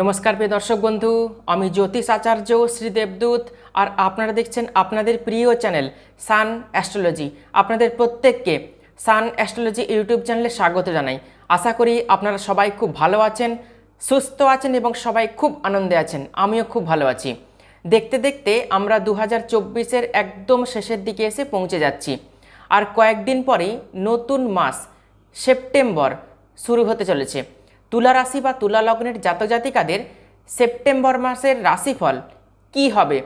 নমস্কার প্রিয় দর্শক বন্ধু, আমি জ্যোতিষ আচার্য শ্রী দেবদূত আর আপনারা দেখছেন আপনাদের প্রিয় চ্যানেল সান অ্যাস্ট্রোলজি। আপনাদের প্রত্যেককে সান অ্যাস্ট্রোলজি ইউটিউব চ্যানেলে স্বাগত জানাই। আশা করি আপনারা সবাই খুব ভালো আছেন, সুস্থ আছেন এবং সবাই খুব আনন্দে আছেন। আমিও খুব ভালো আছি। দেখতে দেখতে আমরা দু হাজার একদম শেষের দিকে এসে পৌঁছে যাচ্ছি। আর কয়েকদিন পরেই নতুন মাস, সেপ্টেম্বর, শুরু হতে চলেছে। তুলা রাশি বা তুলা লগ্নের জাতজাতিকাদের সেপ্টেম্বর মাসের রাশিফল কি হবে?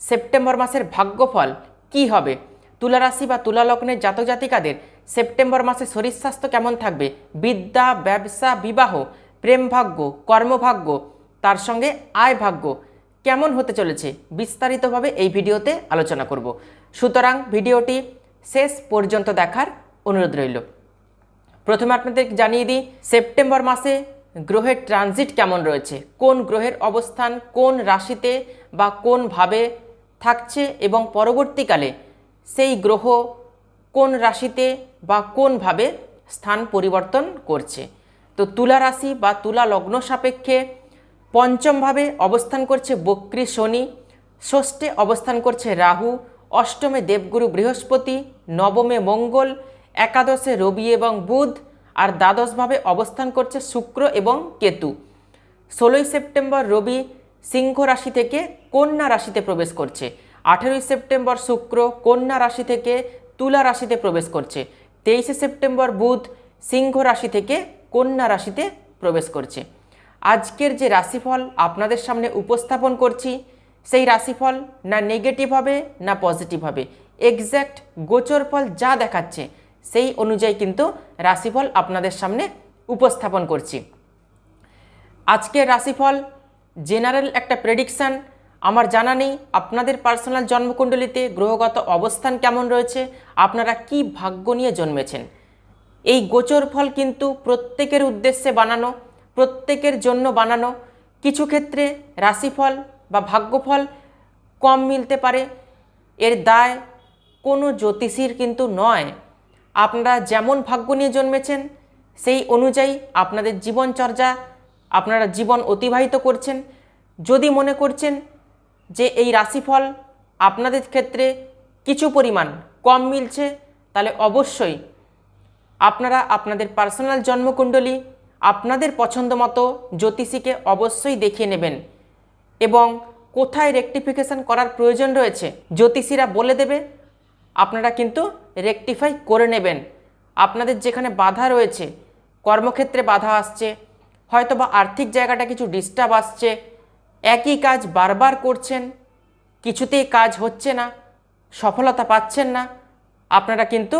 সেপ্টেম্বর মাসের ভাগ্যফল কি হবে? তুলা রাশি বা তুলা লগ্নের জাতজাতিকাদের সেপ্টেম্বর মাসে শরীর স্বাস্থ্য কেমন থাকবে? বিদ্যা, ব্যবসা, বিবাহ, প্রেম ভাগ্য, কর্মভাগ্য, তার সঙ্গে আয় ভাগ্য কেমন হতে চলেছে? বিস্তারিতভাবে এই ভিডিওতে আলোচনা করব। সুতরাং ভিডিওটি শেষ পর্যন্ত দেখার অনুরোধ রইল। প্রথমে আপনাদের জানিয়ে দিই, সেপ্টেম্বর মাসে গ্রহের ট্রানজিট কেমন রয়েছে? কোন গ্রহের অবস্থান, কোন রাশিতে বা কোন ভাবে থাকছে এবং পরবর্তীকালে সেই গ্রহ কোন রাশিতে বা কোন ভাবে স্থান পরিবর্তন করছে? তো তুলা রাশি বা তুলা লগ্ন সাপেক্ষে পঞ্চমভাবে অবস্থান করছে বক্রী শনি, ষষ্ঠে অবস্থান করছে রাহু, অষ্টমে দেবগুরু বৃহস্পতি, নবমে মঙ্গল, একাদশে রবি এবং বুধ আর দ্বাদশভাবে অবস্থান করছে শুক্র এবং কেতু। ষোলোই সেপ্টেম্বর রবি সিংহ রাশি থেকে কন্যা রাশিতে প্রবেশ করছে। আঠেরোই সেপ্টেম্বর শুক্র কন্যা রাশি থেকে তুলা রাশিতে প্রবেশ করছে। তেইশে সেপ্টেম্বর বুধ সিংহ রাশি থেকে কন্যা রাশিতে প্রবেশ করছে। আজকের যে রাশিফল আপনাদের সামনে উপস্থাপন করছি, সেই রাশিফল না নেগেটিভ হবে, না পজিটিভ হবে। এক্স্যাক্ট গোচর ফল যা দেখাচ্ছে সেই অনুযায়ী কিন্তু রাশিফল আপনাদের সামনে উপস্থাপন করছি। আজকের রাশিফল জেনারেল একটা প্রেডিকশান আমার জানা নেই আপনাদের পার্সোনাল জন্মকুণ্ডলিতে গ্রহগত অবস্থান কেমন রয়েছে, আপনারা কি ভাগ্য নিয়ে জন্মেছেন? এই গোচর ফল কিন্তু প্রত্যেকের উদ্দেশ্যে বানানো, প্রত্যেকের জন্য বানানো। কিছু ক্ষেত্রে রাশিফল বা ভাগ্যফল কম মিলতে পারে। এর দায় কোনো জ্যোতিষীর কিন্তু নয়। আপনারা যেমন ভাগ্য নিয়ে জন্মেছেন, সেই অনুযায়ী আপনাদের জীবনচর্যা আপনারা জীবন অতিবাহিত করছেন। যদি মনে করছেন যে এই রাশিফল আপনাদের ক্ষেত্রে কিছু পরিমাণ কম মিলছে, তাহলে অবশ্যই আপনারা আপনাদের পার্সোনাল জন্মকুণ্ডলী আপনাদের পছন্দ মতো জ্যোতিষীকে অবশ্যই দেখিয়ে নেবেন এবং কোথায় রেকটিফিকেশন করার প্রয়োজন রয়েছে, জ্যোতিষীরা বলে দেবে। আপনারা কিন্তু রেকটিফাই করে নেবেন। আপনাদের যেখানে বাধা রয়েছে, কর্মক্ষেত্রে বাধা আসছে হয়তো বা আর্থিক জায়গাটা কিছু ডিস্টার্ব আসছে, একই কাজ বারবার করছেন, কিছুতেই কাজ হচ্ছে না, সফলতা পাচ্ছেন না, আপনারা কিন্তু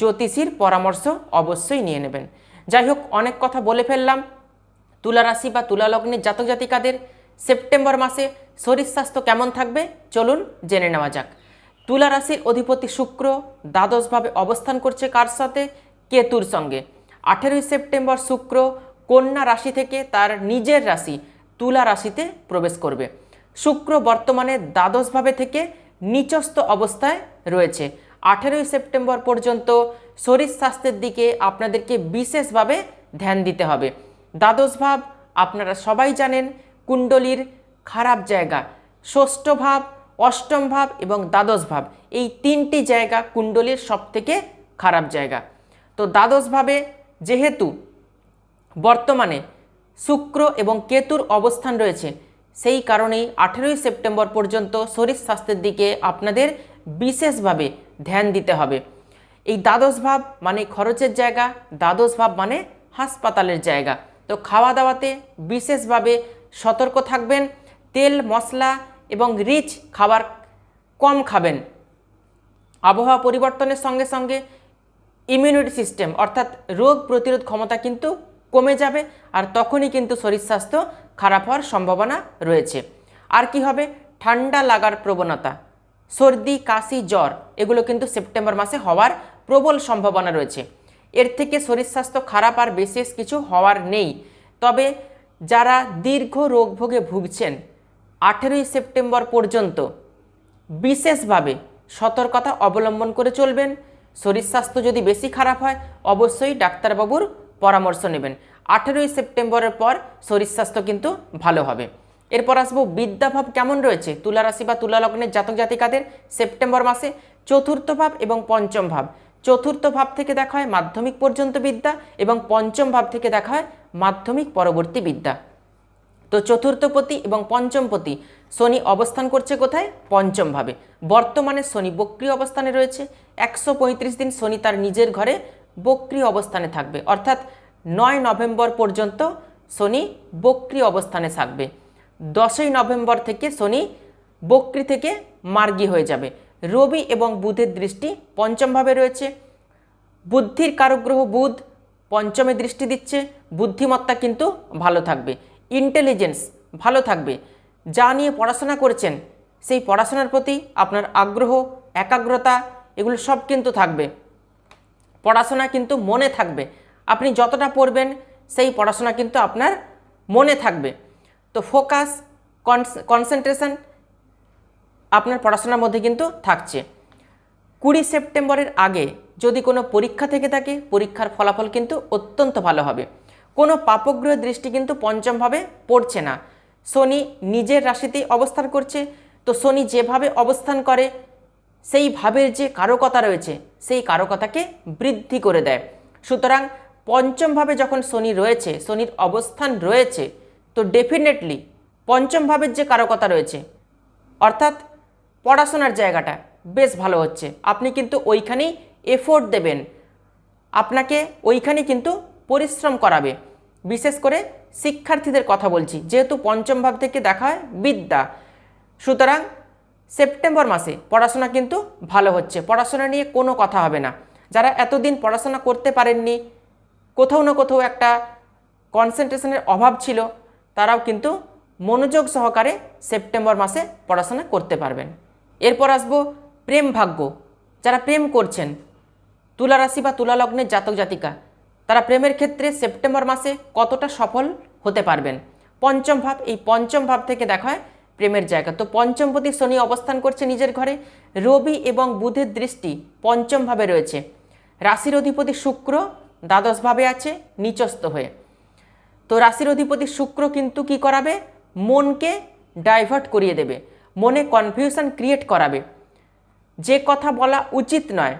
জ্যোতিষীর পরামর্শ অবশ্যই নিয়ে নেবেন। যাই হোক, অনেক কথা বলে ফেললাম। তুলা রাশি বা তুলা লগ্নের জাতক জাতিকাদের সেপ্টেম্বর মাসে শরীর স্বাস্থ্য কেমন থাকবে? চলুন জেনে নেওয়া যাক। তুলা রাশির অধিপতি শুক্র দ্বাদশভাবে অবস্থান করছে কার সাথে? কেতুর সঙ্গে। আঠেরোই সেপ্টেম্বর শুক্র কন্যা রাশি থেকে তার নিজের রাশি তুলা রাশিতে প্রবেশ করবে। শুক্র বর্তমানে দ্বাদশভাবে থেকে নিচস্থ অবস্থায় রয়েছে। আঠেরোই সেপ্টেম্বর পর্যন্ত শরীর স্বাস্থ্যের দিকে আপনাদেরকে বিশেষভাবে ধ্যান দিতে হবে। দ্বাদশ ভাব আপনারা সবাই জানেন, কুণ্ডলীর খারাপ জায়গা, ষষ্ঠ ভাব অষ্টম ভাব এবং দ্বাদশ ভাব। এই তিনটি জায়গা কুণ্ডলীর সবথেকে খারাপ জায়গা। তো দ্বাদশ ভাবে যেহেতু বর্তমানে শুক্র এবং কেতুর অবস্থান রয়েছে, সেই কারণেই আঠেরোই সেপ্টেম্বর পর্যন্ত শরীর স্বাস্থ্যের দিকে আপনাদের বিশেষভাবে ধ্যান দিতে হবে। এই দ্বাদশ ভাব মানে খরচের জায়গা, দ্বাদশ ভাব মানে হাসপাতালের জায়গা। তো খাওয়া দাওয়াতে বিশেষভাবে সতর্ক থাকবেন। তেল, মশলা এবং রিচ খাবার কম খাবেন। আবহাওয়া পরিবর্তনের সঙ্গে সঙ্গে ইমিউনিটি সিস্টেম অর্থাৎ রোগ প্রতিরোধ ক্ষমতা কিন্তু কমে যাবে আর তখনই কিন্তু শরীর স্বাস্থ্য খারাপ হওয়ার সম্ভাবনা রয়েছে। আর কি হবে? ঠান্ডা লাগার প্রবণতা, সর্দি, কাশি, জ্বর, এগুলো কিন্তু সেপ্টেম্বর মাসে হওয়ার প্রবল সম্ভাবনা রয়েছে। এর থেকে শরীর স্বাস্থ্য খারাপ আর বিশেষ কিছু হওয়ার নেই। তবে যারা দীর্ঘ রোগ ভোগে ভুগছেন আঠেরোই সেপ্টেম্বর পর্যন্ত বিশেষভাবে সতর্কতা অবলম্বন করে চলবেন। শরীর স্বাস্থ্য যদি বেশি খারাপ হয়, অবশ্যই ডাক্তারবাবুর পরামর্শ নেবেন। আঠেরোই সেপ্টেম্বরের পর শরীর স্বাস্থ্য কিন্তু ভালো হবে। এরপর আসব, বিদ্যাভাব কেমন রয়েছে? তুলা রাশি বা তুলা লগ্নের জাতক জাতিকাদের সেপ্টেম্বর মাসে চতুর্থ ভাব এবং পঞ্চম ভাব। চতুর্থ ভাব থেকে দেখা হয় মাধ্যমিক পর্যন্ত বিদ্যা এবং পঞ্চম ভাব থেকে দেখা হয় মাধ্যমিক পরবর্তী বিদ্যা। তো চতুর্থপতি এবং পঞ্চমপতি শনি অবস্থান করছে কোথায়? পঞ্চম ভাবে বর্তমানে শনি বক্রিয় অবস্থানে রয়েছে। একশো পঁয়ত্রিশ দিন শনি তার নিজের ঘরে বক্রিয় অবস্থানে থাকবে। অর্থাৎ নয় নভেম্বর পর্যন্ত শনি বক্রিয় অবস্থানে থাকবে। দশই নভেম্বর থেকে শনি বক্রি থেকে মার্গী হয়ে যাবে। রবি এবং বুধের দৃষ্টি পঞ্চমভাবে রয়েছে। বুদ্ধির কারগ্রহ বুধ পঞ্চমে দৃষ্টি দিচ্ছে। বুদ্ধিমত্তা কিন্তু ভালো থাকবে। ইন্টেলিজেন্স ভালো থাকবে। যা নিয়ে পড়াশোনা করছেন, সেই পড়াশোনার প্রতি আপনার আগ্রহ, একাগ্রতা, এগুলো সব কিন্তু থাকবে। পড়াশোনা কিন্তু মনে থাকবে। আপনি যতটা পড়বেন, সেই পড়াশোনা কিন্তু আপনার মনে থাকবে। তো ফোকাস কনসেন্ট্রেশন আপনার পড়াশোনার মধ্যে কিন্তু থাকছে। কুড়ি সেপ্টেম্বরের আগে যদি কোনো পরীক্ষা থেকে থাকে, পরীক্ষার ফলাফল কিন্তু অত্যন্ত ভালো হবে। কোনো পাপগ্রহ দৃষ্টি কিন্তু পঞ্চমভাবে পড়ছে না। শনি নিজের রাশিতেই অবস্থান করছে। তো শনি যেভাবে অবস্থান করে, সেই ভাবের যে কারকতা রয়েছে, সেই কারকতাকে বৃদ্ধি করে দেয়। সুতরাং পঞ্চমভাবে যখন শনি রয়েছে, শনির অবস্থান রয়েছে, তো ডেফিনেটলি পঞ্চম ভাবের যে কারকতা রয়েছে, অর্থাৎ পড়াশোনার জায়গাটা বেশ ভালো হচ্ছে। আপনি কিন্তু ওইখানেই এফোর্ট দেবেন। আপনাকে ওইখানে কিন্তু পরিশ্রম করাবে। বিশেষ করে শিক্ষার্থীদের কথা বলছি। যেহেতু পঞ্চম ভাব থেকে দেখা হয় বিদ্যা। সুতরাং সেপ্টেম্বর মাসে পড়াশোনা কিন্তু ভালো হচ্ছে। পড়াশোনা নিয়ে কোনো কথা হবে না। যারা এতদিন পড়াশোনা করতে পারেননি, কোথাও না কোথাও একটা কনসেন্ট্রেশনের অভাব ছিল, তারাও কিন্তু মনোযোগ সহকারে সেপ্টেম্বর মাসে পড়াশোনা করতে পারবেন। এরপর আসব প্রেম ভাগ্য। যারা প্রেম করছেন তুলা রাশি বা তুলা লগ্নের জাতক জাতিকা তারা প্রেমের ক্ষেত্রে সেপ্টেম্বর মাসে কতটা সফল হতে পারবেন? পঞ্চম ভাব, এই পঞ্চম ভাব থেকে দেখা হয় প্রেমের জায়গা। তো পঞ্চমপতি শনি অবস্থান করছে নিজের ঘরে। রবি এবং বুধের দৃষ্টি পঞ্চম ভাবে রয়েছে। রাশির অধিপতি শুক্র দ্বাদশ ভাবে আছে, নিচস্থ হয়ে। তো রাশির অধিপতি শুক্র কিন্তু কি করাবে? মনকে ডাইভার্ট করিয়ে দেবে। মনে কনফিউশন ক্রিয়েট করাবে। যে কথা বলা উচিত নয়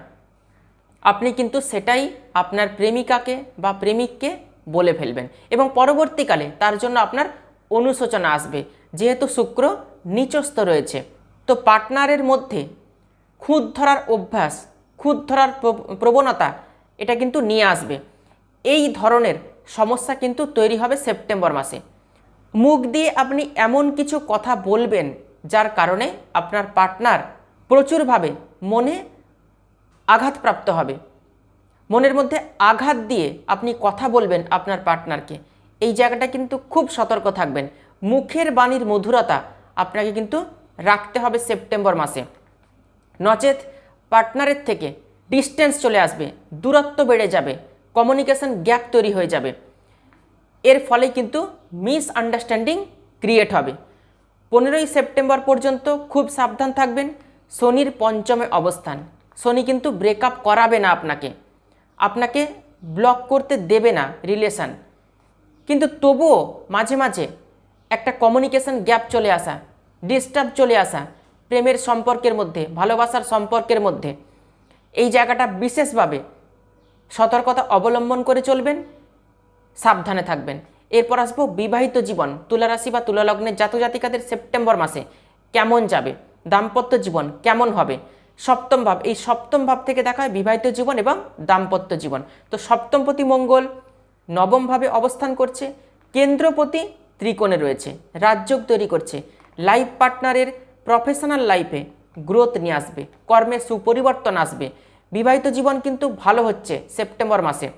আপনি কিন্তু সেটাই আপনার প্রেমিকাকে বা প্রেমিককে বলে ফেলবেন। এবং পরবর্তীকালে তার জন্য আপনার অনুশোচনা আসবে, যেহেতু শুক্র নিচস্থ রয়েছে। তো পার্টনারের মধ্যে খুঁত ধরার অভ্যাস খুঁত ধরার প্র- প্রবণতা, এটা কিন্তু নিয়ে আসবে। এই ধরনের সমস্যা কিন্তু তৈরি হবে সেপ্টেম্বর মাসে। মুখ দিয়ে আপনি এমন কিছু কথা বলবেন, যার কারণে আপনার পার্টনার প্রচুরভাবে মনে আঘাতপ্রাপ্ত হবে। মনের মধ্যে আঘাত দিয়ে আপনি কথা বলবেন আপনার পার্টনারকে। এই জায়গাটা কিন্তু খুব সতর্ক থাকবেন। মুখের বাণীর মধুরতা আপনাকে কিন্তু রাখতে হবে সেপ্টেম্বর মাসে। নচেত পার্টনারের থেকে ডিস্টেন্স চলে আসবে, দূরত্ব বেড়ে যাবে, কমিউনিকেশন গ্যাপ তৈরি হয়ে যাবে। এর ফলে কিন্তু মিস আন্ডারস্ট্যান্ডিং ক্রিয়েট হবে। পনেরোই সেপ্টেম্বর পর্যন্ত খুব সাবধান থাকবেন। শনির পঞ্চমে অবস্থান। শনি কিন্তু ব্রেকআপ করাবে না আপনাকে। আপনাকে ব্লক করতে দেবে না রিলেশন। কিন্তু তবুও মাঝে মাঝে একটা কমিউনিকেশন গ্যাপ চলে আসা, ডিস্টার্ব চলে আসা, প্রেমের সম্পর্কের মধ্যে, ভালোবাসার সম্পর্কের মধ্যে। এই জায়গাটা বিশেষভাবে সতর্কতা অবলম্বন করে চলবেন, সাবধানে থাকবেন। এরপর আসব বিবাহিত জীবন তুলা রাশি বা তুলা লগ্নের জাতক জাতিকাদের সেপ্টেম্বর মাসে কেমন যাবে? দাম্পত্য জীবন কেমন হবে? সপ্তম ভাব, এই সপ্তম ভাব থেকে দেখা হয় বিবাহিত জীবন এবং দাম্পত্য জীবন। তো সপ্তমপতি মঙ্গল নবম ভাবে অবস্থান করছে, কেন্দ্রপতি ত্রিকোণে রয়েছে, রাজযোগ তৈরি করছে লাইফ পার্টনারের প্রফেশনাল লাইফে গ্রোথ নিয়ে আসবে, কর্মে সুপরিবর্তন আসবে। বিবাহিত জীবন কিন্তু ভালো হচ্ছে সেপ্টেম্বর মাসে।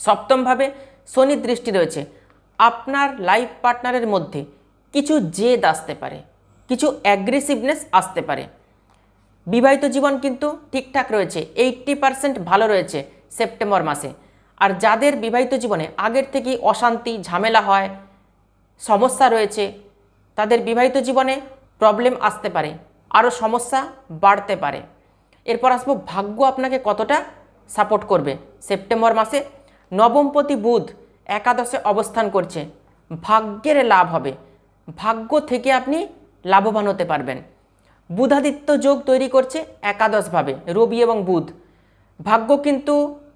সপ্তমভাবে শনির দৃষ্টি রয়েছে, আপনার লাইফ পার্টনারের মধ্যে কিছু জেদ আসতে পারে, কিছু অ্যাগ্রেসিভনেস আসতে পারে। বিবাহিত জীবন কিন্তু ঠিকঠাক রয়েছে এইট্টি পারসেন্ট ভালো রয়েছে সেপ্টেম্বর মাসে। আর যাদের বিবাহিত জীবনে আগের থেকেই অশান্তি, ঝামেলা হয়, সমস্যা রয়েছে, তাদের বিবাহিত জীবনে প্রবলেম আসতে পারে, আরও সমস্যা বাড়তে পারে। এরপর আসব, ভাগ্য আপনাকে কতটা সাপোর্ট করবে? সেপ্টেম্বর মাসে নবমপতি বুধ একাদশে অবস্থান করছে, ভাগ্যের লাভ হবে। ভাগ্য থেকে আপনি লাভবান হতে পারবেন। বুধাদিত্য যোগ তৈরি করছে একাদশভাবে, রবি এবং বুধ। ভাগ্য কিন্তু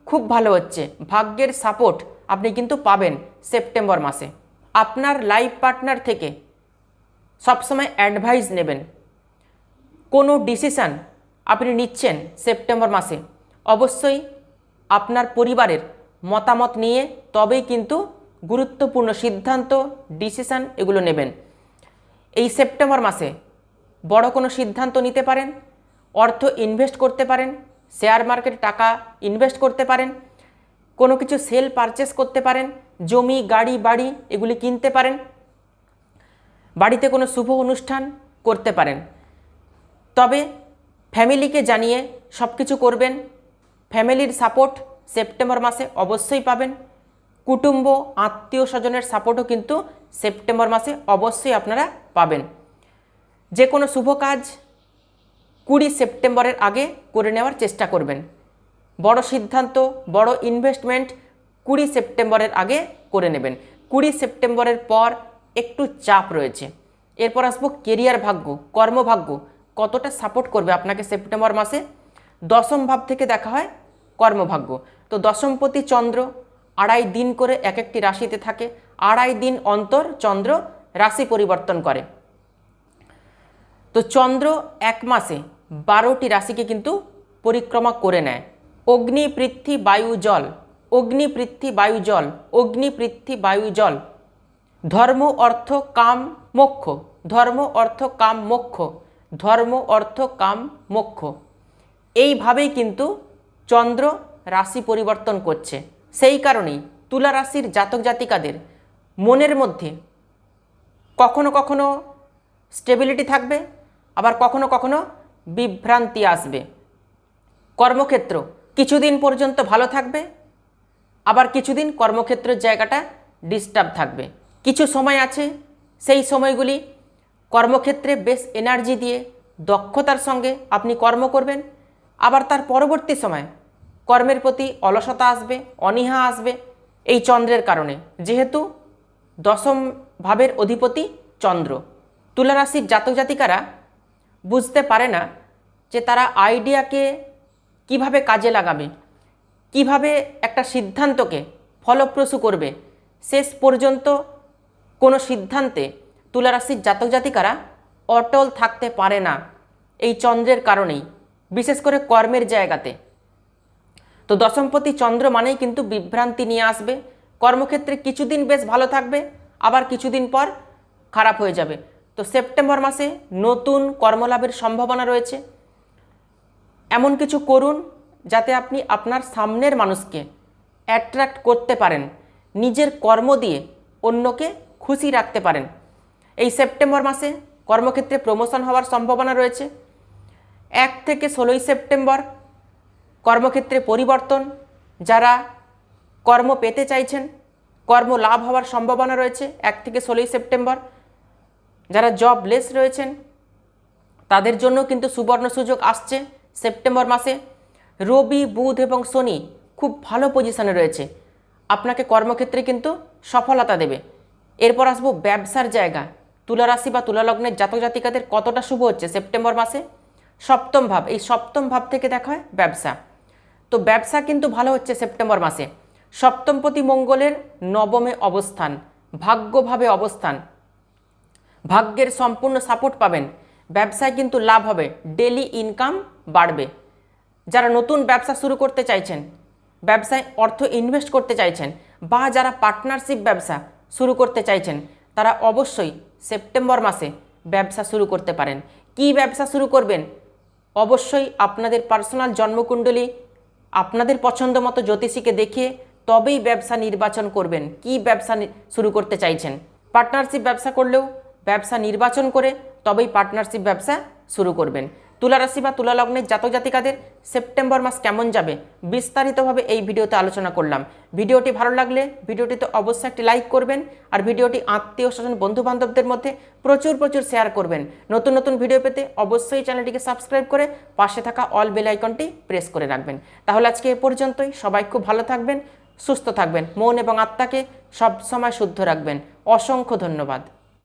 খুব ভালো হচ্ছে। ভাগ্যের সাপোর্ট আপনি কিন্তু পাবেন সেপ্টেম্বর মাসে। আপনার লাইফ পার্টনার থেকে সবসময় অ্যাডভাইস নেবেন। কোনো ডিসিশান আপনি নিচ্ছেন সেপ্টেম্বর মাসে, অবশ্যই আপনার পরিবারের মতামত নিয়ে তবেই কিন্তু গুরুত্বপূর্ণ সিদ্ধান্ত ডিসিশান এগুলো নেবেন। এই সেপ্টেম্বর মাসে বড় কোনো সিদ্ধান্ত নিতে পারেন? অর্থ ইনভেস্ট করতে পারেন? শেয়ার মার্কেটে টাকা ইনভেস্ট করতে পারেন? কোনো কিছু সেল পারচেস করতে পারেন? জমি, গাড়ি, বাড়ি এগুলি কিনতে পারেন? বাড়িতে কোনো শুভ অনুষ্ঠান করতে পারেন? তবে ফ্যামিলিকে জানিয়ে সব কিছু করবেন। ফ্যামিলির সাপোর্ট সেপ্টেম্বর মাসে অবশ্যই পাবেন। কুটুম্ব, আত্মীয় স্বজনের সাপোর্টও কিন্তু সেপ্টেম্বর মাসে অবশ্যই আপনারা পাবেন। যে কোনো শুভ কাজ কুড়ি সেপ্টেম্বরের আগে করে নেওয়ার চেষ্টা করবেন। বড় সিদ্ধান্ত, বড় ইনভেস্টমেন্ট কুড়ি সেপ্টেম্বরের আগে করে নেবেন। কুড়ি সেপ্টেম্বরের পর একটু চাপ রয়েছে। এরপর আসব কেরিয়ার ভাগ্য, কর্মভাগ্য। কতটা সাপোর্ট করবে আপনাকে সেপ্টেম্বর মাসে? দশম ভাব থেকে দেখা হয় কর্মভাগ্য। তো দশমপতি চন্দ্র আড়াই দিন করে এক একটি রাশিতে থাকে। আড়াই দিন অন্তর চন্দ্র রাশি পরিবর্তন করে। তো চন্দ্র এক মাসে বারোটি রাশিকে কিন্তু পরিক্রমা করে নেয়। অগ্নি, পৃথ্বী, বায়ু, জল। অগ্নি, পৃথ্বী, বায়ু, জল। অগ্নি, পৃথ্বী, বায়ু, জল। ধর্ম, অর্থ, কাম, মোক্ষ। ধর্ম, অর্থ, কাম, মোক্ষ। ধর্ম, অর্থ, কাম, মোক্ষ। এইভাবেই কিন্তু চন্দ্র রাশি পরিবর্তন করছে। সেই কারণেই তুলা রাশির জাতক জাতিকাদের মনের মধ্যে কখনো কখনো স্টেবিলিটি থাকবে আবার কখনো কখনো বিভ্রান্তি আসবে। কর্মক্ষেত্র কিছুদিন পর্যন্ত ভালো থাকবে, আবার কিছুদিন কর্মক্ষেত্রের জায়গাটা ডিস্টার্ব থাকবে। কিছু সময় আছে, সেই সময়গুলি কর্মক্ষেত্রে বেশ এনার্জি দিয়ে দক্ষতার সঙ্গে আপনি কর্ম করবেন। আবার তার পরবর্তী সময় কর্মের প্রতি অলসতা আসবে, অনীহা আসবে এই চন্দ্রের কারণে। যেহেতু দশম ভাবের অধিপতি চন্দ্র। তুলা রাশির জাতক জাতিকারা বুঝতে পারে না যে তারা আইডিয়াকে কীভাবে কাজে লাগাবে, কীভাবে একটা সিদ্ধান্তকে ফলপ্রসূ করবে, শেষ পর্যন্ত কোনো সিদ্ধান্তে তুলারাশির জাতক জাতিকারা অটল থাকতে পারে না এই চন্দ্রের কারণেই, বিশেষ করে কর্মের জায়গাতে। তো দশমপতি চন্দ্র মানেই কিন্তু বিভ্রান্তি নিয়ে আসবে, কর্মক্ষেত্রে কিছুদিন বেশ ভালো থাকবে, আবার কিছুদিন পর খারাপ হয়ে যাবে। তো সেপ্টেম্বর মাসে নতুন কর্মলাভের সম্ভাবনা রয়েছে। এমন কিছু করুন যাতে আপনি আপনার সামনের মানুষকে অ্যাট্রাক্ট করতে পারেন, নিজের কর্ম দিয়ে অন্যকে খুশি রাখতে পারেন। এই সেপ্টেম্বর মাসে কর্মক্ষেত্রে প্রমোশন হওয়ার সম্ভাবনা রয়েছে। এক থেকে ষোলোই সেপ্টেম্বর কর্মক্ষেত্রে পরিবর্তন, যারা কর্ম পেতে চাইছেন, কর্ম লাভ হওয়ার সম্ভাবনা রয়েছে। এক থেকে ষোলোই সেপ্টেম্বর যারা জব লেস রয়েছেন, তাদের জন্য কিন্তু সুবর্ণ সুযোগ আসছে সেপ্টেম্বর মাসে। রবি, বুধ এবং শনি খুব ভালো পজিশনে রয়েছে। আপনাকে কর্মক্ষেত্রে কিন্তু সফলতা দেবে। এরপর আসব ব্যবসার জায়গা। তুলারাশি বা তুলা লগ্নের জাতক জাতিকাদের কতটা শুভ হচ্ছে সেপ্টেম্বর মাসে? সপ্তম ভাব। এই সপ্তম ভাব থেকে দেখা হয় ব্যবসা। তো ব্যবসা কিন্তু ভালো হচ্ছে সেপ্টেম্বর মাসে। সপ্তমপতি মঙ্গলের নবমে অবস্থান, ভাগ্যভাবে অবস্থান। ভাগ্যের সম্পূর্ণ সাপোর্ট পাবেন। ব্যবসায় কিন্তু লাভ হবে। ডেলি ইনকাম বাড়বে। যারা নতুন ব্যবসা শুরু করতে চাইছেন, ব্যবসায় অর্থ ইনভেস্ট করতে চাইছেন বা যারা পার্টনারশিপ ব্যবসা শুরু করতে চাইছেন, তারা অবশ্যই সেপ্টেম্বর মাসে ব্যবসা শুরু করতে পারেন। কি ব্যবসা শুরু করবেন? অবশ্যই আপনাদের পার্সোনাল জন্মকুণ্ডলী, আপনাদের পছন্দ মতো জ্যোতিষীকে দেখিয়ে তবেই ব্যবসা নির্বাচন করবেন। কি ব্যবসা শুরু করতে চাইছেন? পার্টনারশিপ ব্যবসা করলেও ব্যবসা নির্বাচন করে তবেই পার্টনারশিপ ব্যবসা শুরু করবেন। তুলা রাশি বা তুলা লগ্নের জাতক জাতিকাদের সেপ্টেম্বর মাস কেমন যাবে বিস্তারিতভাবে এই ভিডিওতে আলোচনা করলাম। ভিডিওটি ভালো লাগলে ভিডিওটিতে অবশ্যই একটি লাইক করবেন আর ভিডিওটি আত্মীয় স্বজন বন্ধু বান্ধবদের মধ্যে প্রচুর প্রচুর শেয়ার করবেন। নতুন নতুন ভিডিও পেতে অবশ্যই চ্যানেলটিকে সাবস্ক্রাইব করে পাশে থাকা অল বেল আইকনটি প্রেস করে রাখবেন। তাহলে আজকে এ পর্যন্তই। সবাই খুব ভালো থাকবেন, সুস্থ থাকবেন। মন এবং আত্মাকে সবসময় শুদ্ধ রাখবেন। অসংখ্য ধন্যবাদ।